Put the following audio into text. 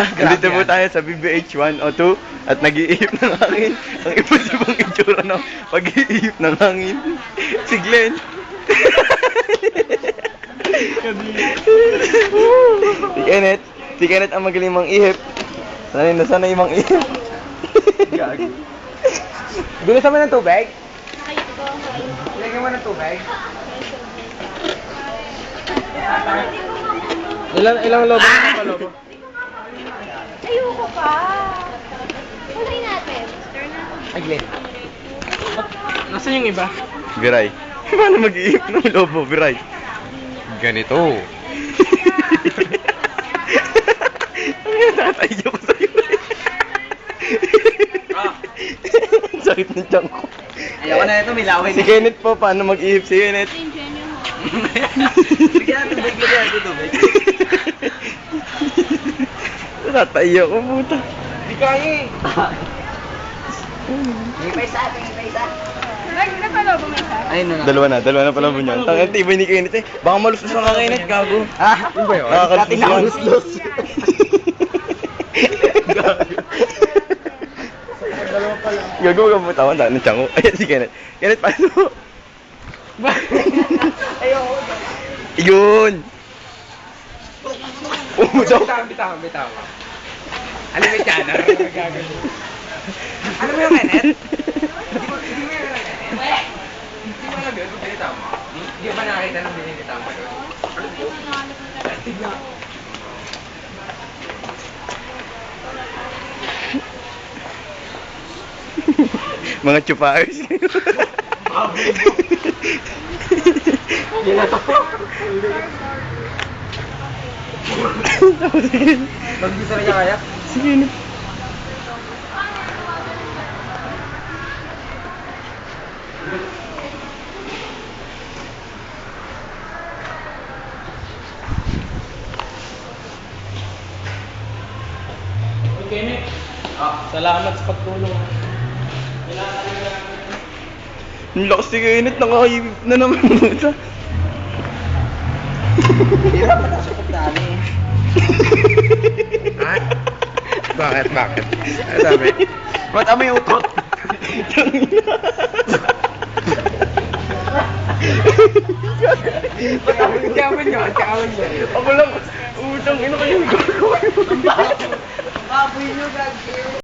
Dito po tayo sa BBH 102 at nag-iihip ng hangin. Ang imposibleng itsura ng pag-iihip ng hangin. Si Glenn. si Kenneth. Si Kenneth ang magaling mang ihip. Sanay na sanay mang ihip. Gago. Bilisan mo ng tubig? Lagyan mo ng tubig? Ilang ilang lobo na pa lobo? Ayoko pa. Huli natin. Turn na. Ay, Glenn. Nasaan yung iba? Viray. Paano mag-iihip ng lobo, Viray? Ganito. Ang yung tatayo ko sa'yo. Ah. Ang Sakit ng tiyan ko. Ayoko na ito, may laway Si Kenneth po, paano mag-ihip si Kenneth? Mo. Bigyan natin tubig, lagyan natin tubig. Tatayo ko, puta. Hindi kaya eh. May pa isa, may pa isa. Isa? Ayun na. Dalawa na, dalawa na pala po niyan. Tangan, tibay ni Kenneth eh. Baka maluslos ang kakainit, gago. Ah, yun ba yun? Nakakaluslos yan. Gago ka po tawan, dahil ng tiyan ko. Ayan si Kenneth. Kenneth, paano? Ayoko. Yun! Umusaw. Bitaw, bitaw, bitaw. Ano ba yung channel? Ano mo yung Kenneth? Hindi mo mo yung Kenneth? Hindi mo alam yun, kung binitaw mo. Hindi- mo ba nakakita ng binibitaw mo yun? Tignan. Mga chupayos. Yan na to. Mag-bisa na niya kaya? Sige na. Salamat sa pagtulong. Ang lakas ni Kenneth, nakahibip na naman puta. Hirap na sa pagdami. Bakit? Bakit? Ano sabi? Ba't amoy utot? Kaman nyo, kaman nyo. Ako lang, utang ina kayo. Baboy nyo, gagi.